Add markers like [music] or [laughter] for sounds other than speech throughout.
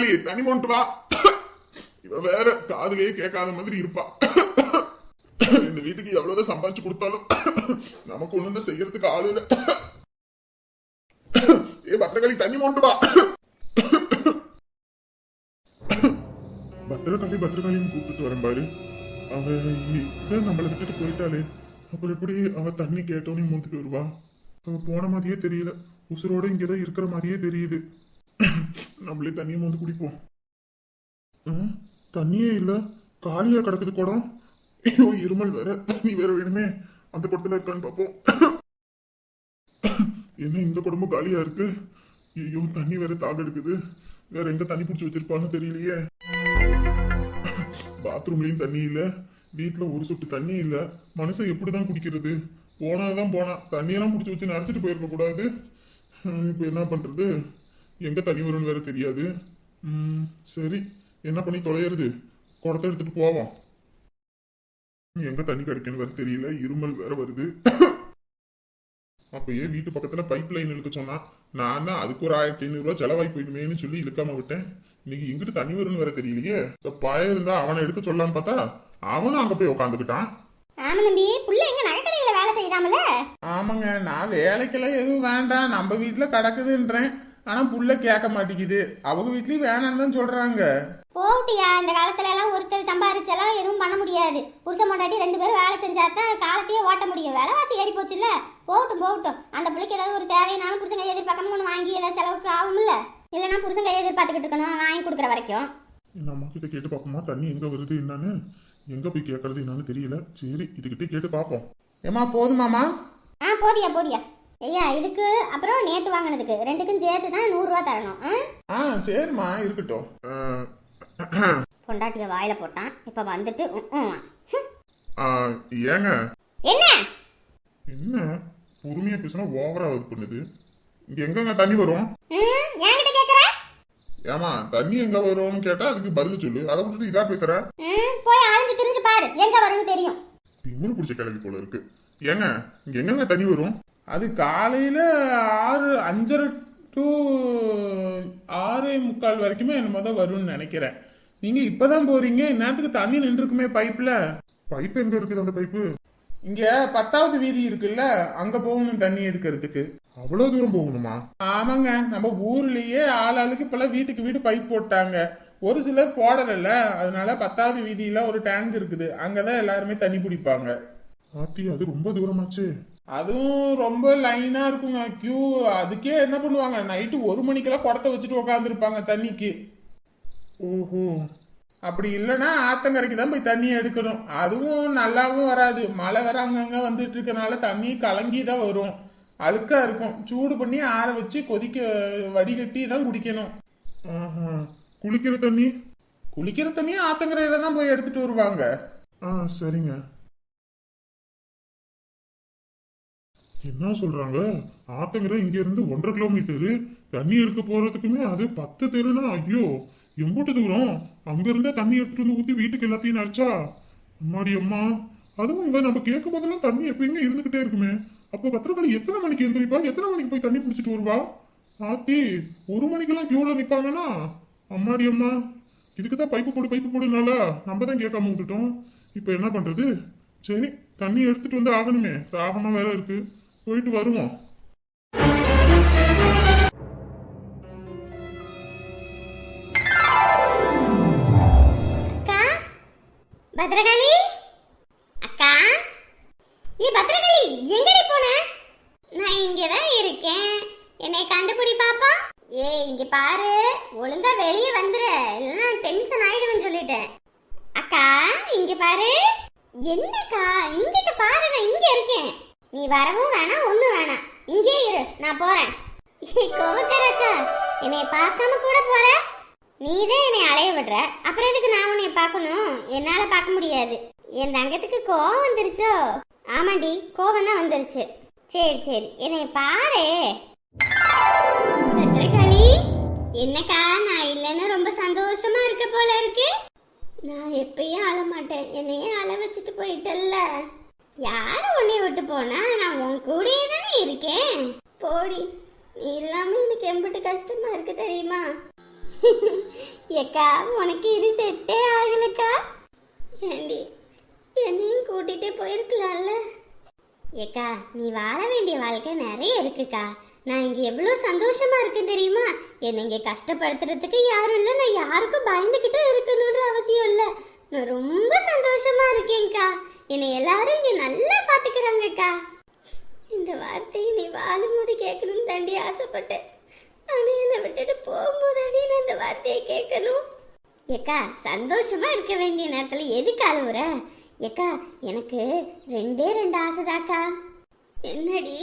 பத்திரகாளி தண்ணி கொண்டு வா. இவ வேற காதுலயே கேட்காத மாதிரி இருப்பா. இந்த வீட்டுக்கு எவ்வளவுதான் சம்பாதிச்சு கொடுத்தாலும் நமக்கு ஒண்ணு செய்யறதுக்கு ஆளு இல்ல. ஏ பத்திரகாளி தண்ணி மொண்டு வா. பத்திரகாளி பத்திரகாளின்னு கூப்பிட்டு வரேன் பாரு. அவ இங்க நம்மளை விட்டுட்டு போயிட்டாளே. அப்புறம் எப்படி அவ தண்ணி கேட்டோன்னே மூந்துட்டு வருவா? அவ போன மாதிரியே தெரியல. உசுரோட இங்கதான் இருக்கிற மாதிரியே தெரியுது. நம்மளே தண்ணியை வந்து குடிப்போம். தண்ணியே இல்லை. காலியாக கிடக்குது குடம். ஐயோ இருமல் வேற. தண்ணி வேற வேணுமே. அந்த குடத்துல இருக்கான்னு பார்ப்போம் என்ன இந்த குடமும் காலியாக இருக்கு? ஐயோ தண்ணி வேற தாக எடுக்குது. வேற எங்க தண்ணி பிடிச்சி வச்சிருப்பான்னு தெரியலையே. பாத்ரூம்லயும் தண்ணி இல்லை. வீட்டில் ஒரு சொட்டு தண்ணி இல்லை. மனுஷன் எப்படிதான் குடிக்கிறது? போனால் தான் போனா தண்ணியெல்லாம் பிடிச்சி வச்சு நினச்சிட்டு போயிருக்க கூடாது. என்ன பண்ணுறது எங்க தண்ணி வரும்னு வேற தெரியாது. ம், சரி என்ன பண்ணி தொலையிறது? குடத்தை எடுத்துட்டு போவோம். எங்க தண்ணி கிடைக்குன்னு வேற தெரியல இருமல் வேற வருது. அப்பயே வீட்டு பக்கத்துல பைப் லைன் இழுக்க சொன்னா நான் தான் அதுக்கு ஒரு ஆயிரத்தி ஐநூறு ரூபாய் செலவாய் போயிடுமேன்னு சொல்லி இழுக்காம விட்டேன். இன்னைக்கு எங்கிட்டு தண்ணி வரும்னு வேற தெரியலையே. இந்த பய இருந்தா அவனை எடுக்க சொல்லலான்னு பார்த்தா அவனும் அங்க போய் உட்காந்துக்கிட்டான் ஆமா தம்பி புள்ள எங்க நகைக்கடையில வேலை செய்தாமல ஆமாங்க நான் வேலைக்கெல்லாம் எதுவும் வேண்டாம். நம்ம வீட்டுல கிடக்குதுன்றேன். ஆனா புள்ள கேட்க மாட்டேங்குது. அவங்க வீட்லயும் வேணாம்னு தான் சொல்றாங்க. போகட்டியா? இந்த காலத்துல எல்லாம் ஒருத்தர் சம்பாரிச்செல்லாம் எதுவும் பண்ண முடியாது. புருஷன் பொண்டாட்டி ரெண்டு பேரும் வேலை செஞ்சா தான் காலத்தையே ஓட்ட முடியும். விலைவாசி ஏறி போச்சுல்ல? போகட்டும் போகட்டும். அந்த பிள்ளைக்கு ஏதாவது ஒரு தேவைனாலும் புருஷன் கையை எதிர்பார்க்காம ஒன்று வாங்கி ஏதாவது செலவுக்கு ஆகும்ல? இல்லைன்னா புருஷன் கையை எதிர்பார்த்துக்கிட்டு இருக்கணும் வாங்கி கொடுக்குற வரைக்கும். இந்த அம்மா கிட்ட கேட்டு பார்ப்போமா? தண்ணி எங்க வருது என்னன்னு? எங்க போய் கேட்கறது என்னன்னு தெரியல. சரி இதுகிட்ட கேட்டு பார்ப்போம். ஏமா போதுமாமா ஆ போதியா போதியா. ஐயா இதுக்கு அப்புறம் நேத்து வாங்கினதுக்கு ரெண்டுக்கும் சேர்த்து தான் நூறுரூவா தரணும். ஆ? ஆ சரிம்மா இருக்கட்டும். பொண்டாட்டிய வாயில போட்டான். இப்போ வந்துட்டு ஏங்க? என்ன? என்ன? பொறுமையா பேசினா ஓவரா இது பண்ணுது. இங்க எங்கங்க தண்ணி வரும்? ம் என்கிட்ட கேட்குற ஏமா தண்ணி எங்க வரும்னு கேட்டா அதுக்கு பதில் சொல்லு. அதை விட்டுட்டு இதா பேசுற? ம் போய் அலைஞ்சு திரிஞ்சு பாரு. எங்க வரும்னு தெரியும். திமிரு பிடிச்ச கிளவி போல இருக்கு. ஏங்க இங்க எங்கங்க தண்ணி வரும்? அது காலையில ஆறு அஞ்சரை டு ஆறே முக்கால் வரைக்குமே என்னமோ தான் வரும்னு நினைக்கிறேன். நீங்க இப்பதான் போறீங்க இந்நேரத்துக்கு தண்ணி நின்றுக்குமே பைப்ல? பைப் எங்க இருக்குது அந்த பைப்பு? இங்க பத்தாவது வீதி இருக்குல்ல அங்க போகணும் தண்ணி எடுக்கிறதுக்கு. அவ்வளவு தூரம் போகணுமா? ஆமாங்க நம்ம ஊர்லயே ஆளாளுக்கு இப்பெல்லாம் வீட்டுக்கு வீடு பைப் போட்டாங்க. ஒரு சிலர் போடலைல்ல அதனால பத்தாவது வீதியில ஒரு டேங்க் இருக்குது. அங்கதான் எல்லாருமே தண்ணி பிடிப்பாங்க. ஆத்தி அது ரொம்ப தூரமாச்சு. அதுவும் ரொம்ப லைனா இருக்குங்க. கியூ அதுக்கே என்ன பண்ணுவாங்க? நைட்டு ஒரு மணிக்கெல்லாம் குடத்தை வச்சுட்டு உட்காந்துருப்பாங்க தண்ணிக்கு. ஓஹோ. அப்படி இல்லைன்னா ஆத்தங்கரைக்கு தான் போய் தண்ணி எடுக்கணும். அதுவும் நல்லாவும் வராது. மழை வேற அங்கங்க வந்துட்டு இருக்கனால தண்ணி கலங்கி தான் வரும். அழுக்கா இருக்கும். சூடு பண்ணி ஆற வச்சு கொதிக்க வடிகட்டி தான் குடிக்கணும். குளிக்கிற தண்ணி? குளிக்கிற தண்ணியும் ஆத்தங்கரையில தான் போய் எடுத்துட்டு வருவாங்க. ஆ சரிங்க. என்ன சொல்றாங்க? ஆத்தங்கரை இங்க இருந்து ஒன்றரை கிலோமீட்டரு தண்ணி எடுக்க போறதுக்குமே அது பத்து தெருனா? ஐயோ எம்பூட்டு தூரம்? அங்க இருந்தா தண்ணி எடுத்துட்டு வந்து ஊத்தி வீட்டுக்கு எல்லாத்தையும் நினைச்சா? அம்மாடி அம்மா அதுவும் இவன் நம்ம கேட்கும் போதெல்லாம் தண்ணி எப்பயுமே இருந்துகிட்டே இருக்குமே. அப்போ பத்திரக்காளி எத்தனை மணிக்கு எந்திரிப்பா? எத்தனை மணிக்கு போய் தண்ணி பிடிச்சிட்டு வருவா? ஆத்தி ஒரு மணிக்கெல்லாம் கியூல நிப்பாங்கன்னா? அம்மாடி அம்மா இதுக்கு தான் பைப்பு போடு பைப்பு போடுனால நம்ம தான் கேட்காம விட்டுட்டோம். இப்போ என்ன பண்றது? சரி தண்ணி எடுத்துட்டு வந்து ஆகணுமே. தாகமா வேற இருக்கு. போயிட்டு வருவோம். அக்கா பத்ரகாளி? அக்கா ஏ பத்ரகாளி எங்கடி போன? நான் இங்கே தான் இருக்கேன். என்னை கண்டுபிடி பாப்பா. ஏ இங்க பாரு. ஒழுங்கா வெளியே வந்துரு. இல்லைன்னா டென்ஷன் ஆயிடுவேன்னு சொல்லிட்டேன். அக்கா இங்க பாரு. என்னக்கா இங்கிட்ட பாரு நான் இங்க இருக்கேன். நீ வரவும் வேணாம் ஒன்றும் வேணாம். இங்கே இரு நான் போகிறேன் ஏ என்னை பார்க்காம கூட போற? நீ தான் என்னை அலைய விடுற. அப்புறம் எதுக்கு நான் உன்னை பார்க்கணும்? என்னால் பார்க்க முடியாது. என் தங்கத்துக்கு கோவம் வந்துருச்சோ? ஆமாண்டி கோவம் தான் வந்துருச்சு. சரி சரி என்னை பாரு. பத்திரகாளி என்னக்கா நான் இல்லைன்னு ரொம்ப சந்தோஷமா இருக்க போல இருக்கு. நான் எப்பயும் ஆள மாட்டேன். என்னையே அழ வச்சுட்டு போயிட்டல்ல. யார் உன்னை விட்டு போனா? நான் உன் கூடயே தானே இருக்கேன். போடி. நீ இல்லாம எனக்கு எம்பிட்டு கஷ்டமா இருக்கு தெரியுமா? [laughs] ஏக்கா உனக்கு இது செட்டே ஆகலக்கா. ஏண்டி என்னையும் கூட்டிகிட்டே போயிருக்கலாம்ல. ஏக்கா நீ வாழ வேண்டிய வாழ்க்கை நிறைய இருக்குக்கா. நான் இங்க எவ்வளவு சந்தோஷமா இருக்கேன் தெரியுமா? என்னை இங்க கஷ்டப்படுத்துறதுக்கு யாரும் இல்லை. நான் யாருக்கும் பயந்துக்கிட்டே இருக்கணும்ன்ற அவசியம் இல்லை. நான் ரொம்ப சந்தோஷமா இருக்கேன்க்கா. என்னை எல்லாரும் இங்கே நல்லா பார்த்துக்கிறாங்கக்கா இந்த வார்த்தையை நீ வாழும்போது கேட்கணும்னு தாண்டி ஆசைப்பட்டேன். ஆனால் என்னை விட்டுட்டு போகும்போதாண்டி நான் இந்த வார்த்தையை கேட்கணும். ஏக்கா சந்தோஷமா இருக்க வேண்டிய நேரத்தில் எதுக்கு அழுவுற? ஏக்கா எனக்கு ரெண்டே ரெண்டு ஆசைதாக்கா. என்னடி?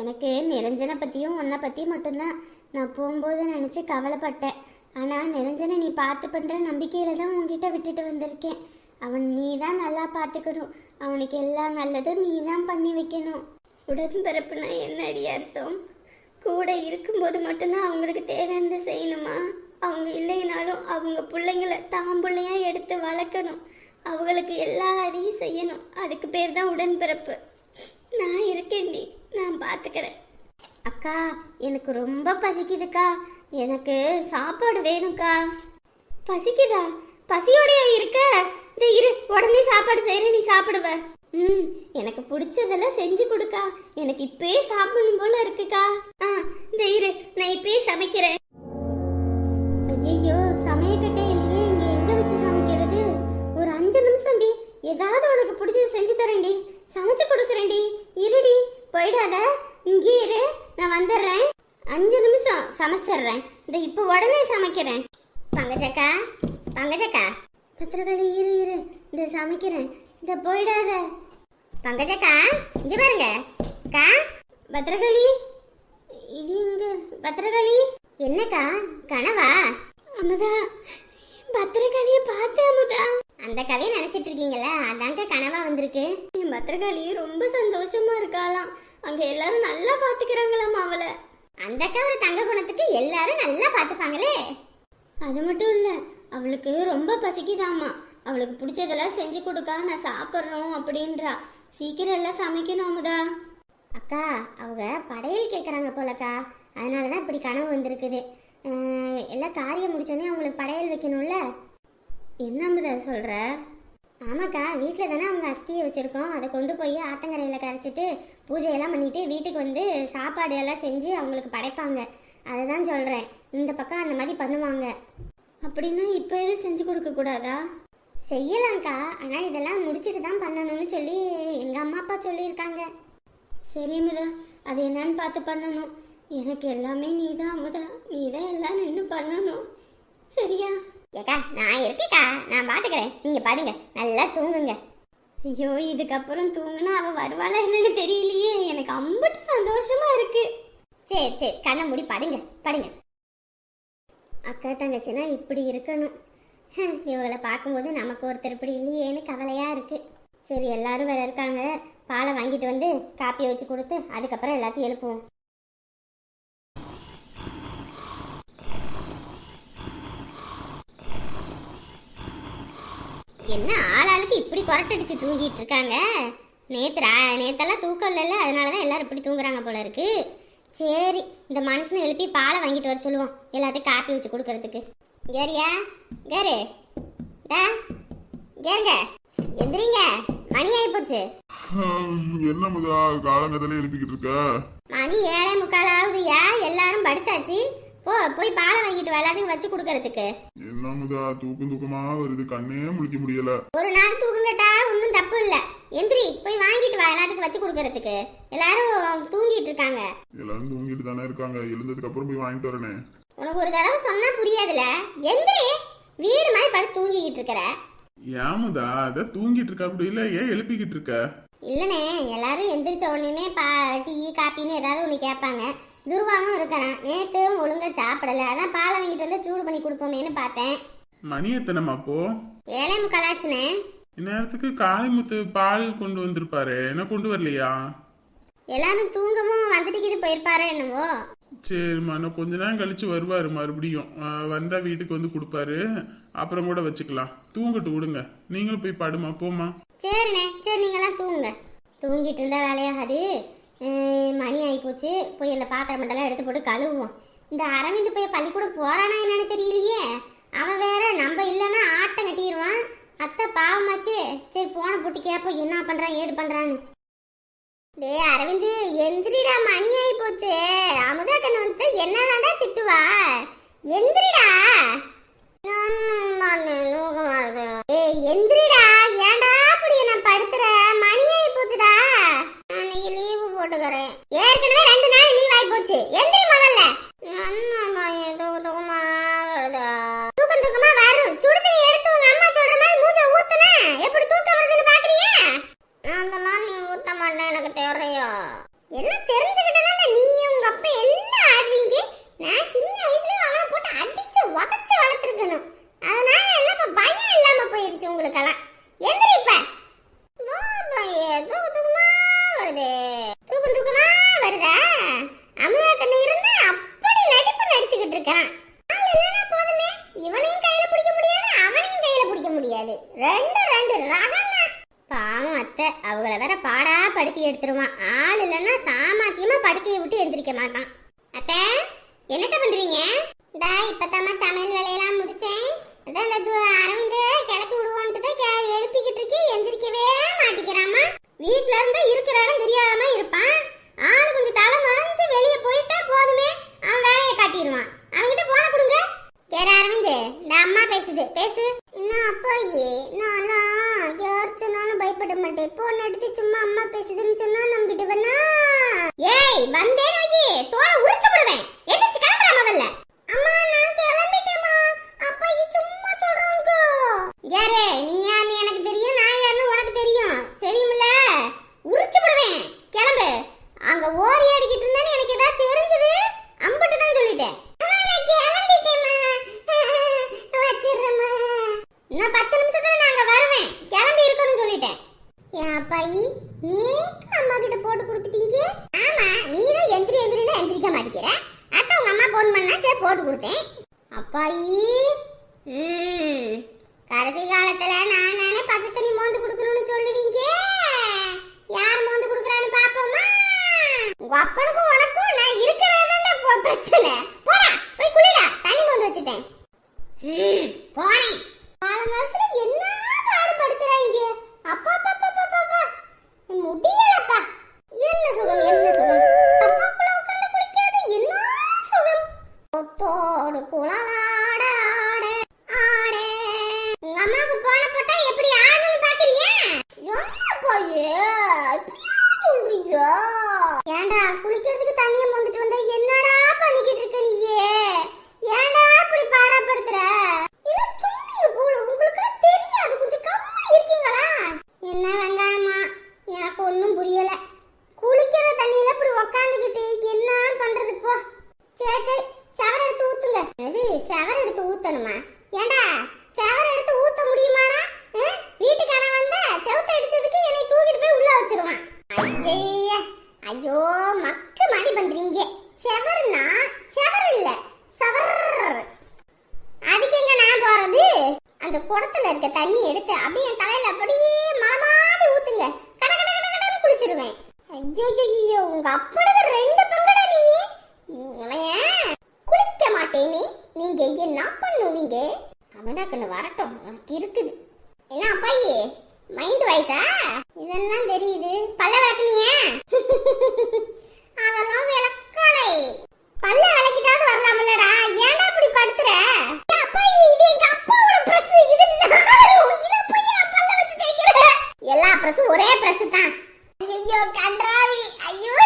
எனக்கு நிரஞ்சனை பற்றியும் உன்னை பற்றியும் மட்டும்தான். நான் போகும்போது நினச்சி கவலைப்பட்டேன். ஆனால் நிரஞ்சனை நீ பார்த்து பண்ணுற நம்பிக்கையில் தான் உங்ககிட்ட விட்டுட்டு வந்திருக்கேன். அவன் நீ தான் நல்லா பார்த்துக்கணும். அவனுக்கு எல்லாம் நல்லதும் நீ தான் பண்ணி வைக்கணும். உடன்பிறப்புனா என்னடி அர்த்தம்? கூட இருக்கும்போது மட்டும்தான் அவங்களுக்கு தேவையானதை செய்யணுமா? அவங்க இல்லைனாலும் அவங்க பிள்ளைங்களை தான் பிள்ளையாக எடுத்து வளர்க்கணும். அவங்களுக்கு எல்லா அதையும் செய்யணும். அதுக்கு பேர் தான் உடன்பிறப்பு. நான் இருக்கேன்டி. நான் பார்த்துக்கிறேன். அக்கா எனக்கு ரொம்ப பசிக்குதுக்கா. எனக்கு சாப்பாடு வேணும்க்கா. பசிக்குதா? பசியோடையா இருக்க? இந்த இரு. உடனே சாப்பாடு செய்யற நீ சாப்பிடுவ. ம் எனக்கு பிடிச்சதெல்லாம் செஞ்சு கொடுக்கா. எனக்கு இப்பயே சாப்பிடணும் போல இருக்குக்கா. ஆ இந்த இரு. நான் இப்பயே சமைக்கிறேன். ஐயோ சமையக்கட்டே இல்லையே. இங்க எங்க வச்சு சமைக்கிறது? ஒரு அஞ்சு நிமிஷம் டி ஏதாவது உனக்கு பிடிச்சது செஞ்சு தரேன்டி சமைச்சு கொடுக்குறேன்டி இருடி போயிடாத. இங்கே இரு. நான் வந்துடுறேன். அஞ்சு நிமிஷம். சமைச்சிடுறேன். இந்த இப்போ உடனே சமைக்கிறேன் பங்கஜக்கா பங்கஜக்கா பத்திரகாளி இரு இரு இந்த சமைக்கிறேன் இந்த போயிடாத. பங்கஜக்கா இங்க பாருங்க. அக்கா பத்திரகாளி இது இங்க பத்திரகாளி என்னக்கா கனவா? அமுதா பத்திரகாளிய பார்த்தேன் அமுதா. அந்த கதையை நினைச்சிட்டு இருக்கீங்களா அதாங்க கனவா வந்திருக்கு. என் பத்திரகாளி ரொம்ப சந்தோஷமா இருக்காளாம். அங்க எல்லாரும் நல்லா பாத்துக்கிறாங்களாம் அவளை. அந்த அக்காவோட தங்க குணத்துக்கு எல்லாரும் நல்லா பாத்துப்பாங்களே. அது மட்டும் இல்ல அவளுக்கு ரொம்ப பசிக்குதாமா. அவளுக்கு பிடிச்சதெல்லாம் செஞ்சு கொடுக்கா நான் சாப்பிட்றோம் அப்படின்றா. சீக்கிரம் எல்லாம் சமைக்கணும் அமுதா. அக்கா அவங்க படையல் கேட்குறாங்க போலக்கா. அதனால தான் இப்படி கனவு வந்திருக்குது. எல்லாம் காரியம் முடிச்சோடனே அவங்களுக்கு படையல் வைக்கணும்ல? என்ன அமுதா சொல்கிற ஆமாக்கா வீட்டில் தானே அவங்க அஸ்தியை வச்சுருக்கோம். அதை கொண்டு போய் ஆத்தங்கரையில் கரைச்சிட்டு பூஜையெல்லாம் பண்ணிட்டு வீட்டுக்கு வந்து சாப்பாடு எல்லாம் செஞ்சு அவங்களுக்கு படைப்பாங்க. அதை தான் சொல்கிறேன் இந்த பக்கம் அந்த மாதிரி பண்ணுவாங்க. அப்படின்னா இப்போ எதுவும் செஞ்சு கொடுக்கக்கூடாதா செய்யலாம்க்கா. ஆனால் இதெல்லாம் முடிச்சுட்டு தான் பண்ணணும்னு சொல்லி எங்கள் அம்மா அப்பா சொல்லியிருக்காங்க. சரி அமுதா அது என்னன்னு பார்த்து பண்ணணும். எனக்கு எல்லாமே நீ தான் அமுதா. நீ தான் எல்லாம் நின்று பண்ணணும். சரியா? ஏக்கா நான் இருக்கேக்கா. நான் பார்த்துக்கிறேன் நீங்கள் பாடுங்க. நல்லா தூங்குங்க. ஐயோ இதுக்கப்புறம் தூங்குனா அவள் வருவாளா என்னன்னு தெரியலையே. எனக்கு அம்பட்டு சந்தோஷமா இருக்கு. சரி சரி. கண்ணை மூடி படுங்க. படுங்க. அக்கா தங்கச்சினா இப்படி இருக்கணும். இவங்களை பார்க்கும்போது நமக்கு ஒருத்தர் இப்படி இல்லையேன்னு கவலையாக இருக்குது சரி எல்லாரும் வேற இருக்காங்க. பாலை வாங்கிட்டு வந்து காப்பியை வச்சு கொடுத்து அதுக்கப்புறம் எல்லாத்தையும் எழுப்புவோம். என்ன ஆளாளுக்கு இப்படி கொரட்டடிச்சு தூங்கிட்டு இருக்காங்க? நேத்து ரா- நேத்தெல்லாம் தூக்கம் இல்லைல்ல அதனால தான் எல்லாரும் இப்படி தூங்குறாங்க போல இருக்கு. சரி இந்த மனுஷனை எழுப்பி பாலை வாங்கிட்டு வர சொல்லுவோம். எல்லாத்தையும் காப்பி வச்சு கொடுக்கறதுக்கு. கேரியா? கேரு. டா கேருங்க எந்திரிங்க. மணி ஆகி போச்சு என்ன முதா காலங்கத்தில எழுப்பிக்கிட்டு இருக்க? மணி ஏழே முக்கால் ஆகுதுயா? எல்லாரும் படுத்தாச்சு. போ போய் பாலை வாங்கிட்டு வா. எல்லாத்தையும் வச்சு கொடுக்கறதுக்கு. என்ன முதா? தூக்கம் தூக்கமா வருது. கண்ணே முழிக்க முடியல. ஒரு நாள் தூங்குங்கட்டா. ஒன்றும் தப்பு இல்லை. எந்திரி போய் வாங்கிட்டு வா. எல்லாத்துக்கும் வச்சு கொடுக்கறதுக்கு. எல்லாரும் தூங்கிட்டு இருக்காங்க. எல்லாரும் தூங்கிட்டு தானே இருக்காங்க. எழுந்ததுக்கு அப்புறம் போய் வாங்கிட்டு வரனே. உனக்கு ஒரு தடவை சொன்னா புரியாதுல? எந்திரி. வீடு மாதிரி படுத்து தூங்கிக்கிட்டு இருக்கிற. ஏமுதா அதை தூங்கிட்டு இருக்க அப்படி இல்லை ஏன் எழுப்பிக்கிட்டு இருக்க? இல்லனே எல்லாரும் எந்திரிச்ச உடனே பா டீ காப்பின்னு ஏதாவது ஒன்று கேட்பாங்க துருவாவும் இருக்கிறான். நேத்து ஒழுங்கா சாப்பிடல. அதான் பாலை வாங்கிட்டு வந்து சூடு பண்ணி கொடுப்போமேன்னு பார்த்தேன். மணி எத்தனைமா அப்போ? ஏழை முக்காலாச்சுனே இந்நேரத்துக்கு காளிமுத்து பால் கொண்டு வந்திருப்பாரு. என்ன கொண்டு வரலையா? எல்லாரும் தூங்கவும் வந்துட்டு போயிருப்பாரோ என்னவோ சரிம்மா நான் கொஞ்ச நேரம் கழிச்சு வருவார் மறுபடியும். வந்தால் வீட்டுக்கு வந்து கொடுப்பாரு. அப்புறம் கூட வச்சுக்கலாம். தூங்கிட்டு விடுங்க. நீங்களும் போய் படுமா போமா சரிண்ணே. சரி நீங்களாம் தூங்குங்க. தூங்கிட்டு இருந்தால் வேலையாகாது. மணி ஆகி போச்சு போய் அந்த பாத்திரம் மட்டும் எடுத்து போட்டு கழுவுவோம். இந்த அரவிந்த் போய் பள்ளிக்கூடம் போறானா என்னன்னு தெரியலையே. அவன் வேற நம்ம இல்லைன்னா ஆட்டம் கட்டிடுவான். அத்தை பாவமாச்சு. சரி போன புட்டி கேட்போம் என்ன பண்ணுறான் ஏது பண்ணுறான்னு டே அரவிந்து எந்திரிடா மணி ஆயி போச்சு. அமுதா கண்ணு வந்து என்னதாண்டா திட்டுவா? எந்திரிடா. ஏ எந்திரிடா. ஏன்டா அப்படி நான் படுத்துற? மணி ஆயி போச்சுடா. நான் இன்னைக்கு லீவு போட்டு தரேன். ஏ தாயி கடைசி காலத்துல நான் நானே பச்சை தண்ணி மோந்து குடுக்கணும்னு சொல்லுவீங்க. யார் மோந்து குடுக்கறான்னு பாப்போமா? உங்க அப்பனுக்கும் உனக்கும் நான் இருக்கிறதுதான் பிரச்சனை. போடா போய் குளிடா. தண்ணி மோந்து வச்சுட்டேன். போறேன் என்ன பாடுபடுத்துறாங்க? முடியலப்பா. என்ன சுகம் என்ன சுகம்? அப்பாக்குள்ள உட்கார்ந்து என்ன சுகம்? ஒத்தோடு குழாவா 都的了吗 பண்ணுவீங்க என்ன பண்ணுவீங்க அவனாக்கண்ணு வரட்டும். உனக்கு இருக்குது. என்ன அப்பாயி? மைண்ட் வாய்ஸா இதெல்லாம் தெரியுது. பல்ல விளக்குனியா? [laughs] அதெல்லாம் விளக்கலை. பல்ல விளக்கிட்டாவது வரலாம்லடா ஏன்டா இப்படி படுத்துற? எல்லா பிரஸும் ஒரே பிரஸ் தான். ஐயோ கன்றாவி. ஐயோ.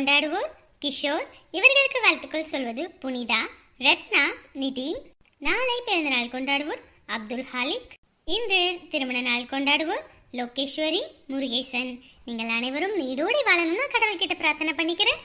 கொண்டாடுவோர் கிஷோர். இவர்களுக்கு வாழ்த்துக்கள் சொல்வது புனிதா ரத்னா நிதி. நாளை பிறந்த நாள் கொண்டாடுவோர் அப்துல் ஹாலிக். இன்று திருமண நாள் கொண்டாடுவோர் லோகேஸ்வரி முருகேசன். நீங்கள் அனைவரும் நீடோடி வாழணும்னு கடவுள்கிட்ட பிரார்த்தனை பண்ணிக்கிறேன்.